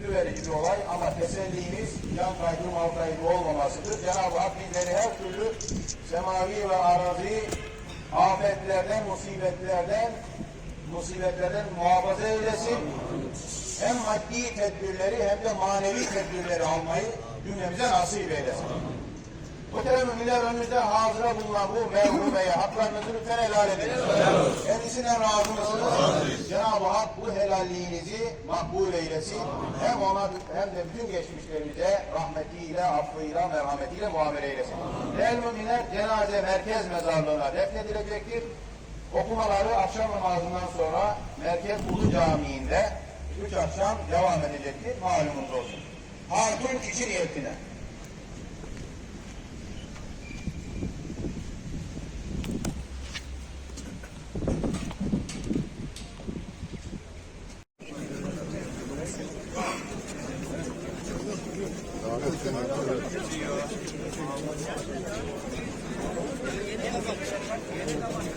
Verici bir olay ama tesellimiz can kaybı mal kaybı olmamasıdır. Cenab-ı Hak bizleri her türlü semavi ve arazi afetlerden, musibetlerden musibetlerden muhafaza eylesin. Hem maddi tedbirleri hem de manevi tedbirleri almayı cümlemize nasip eylesin. Muhterem müminler önümüzde hazıra bulunan bu merhumeye haklarınızı lütfen helal ediniz. Kendisinden razı mısınız? Bu helalliğinizi makbul eylesin. Hem ona hem de bütün geçmişlerimize rahmetiyle, affıyla, merhametiyle muamele eylesin. Değerli müminler cenaze merkez mezarlığına defnedilecektir. Okumaları akşam namazından sonra Merkez Ulu Camii'nde üç akşam devam edecektir. Malumunuz olsun. Hatun kişi niyetine. Thank you.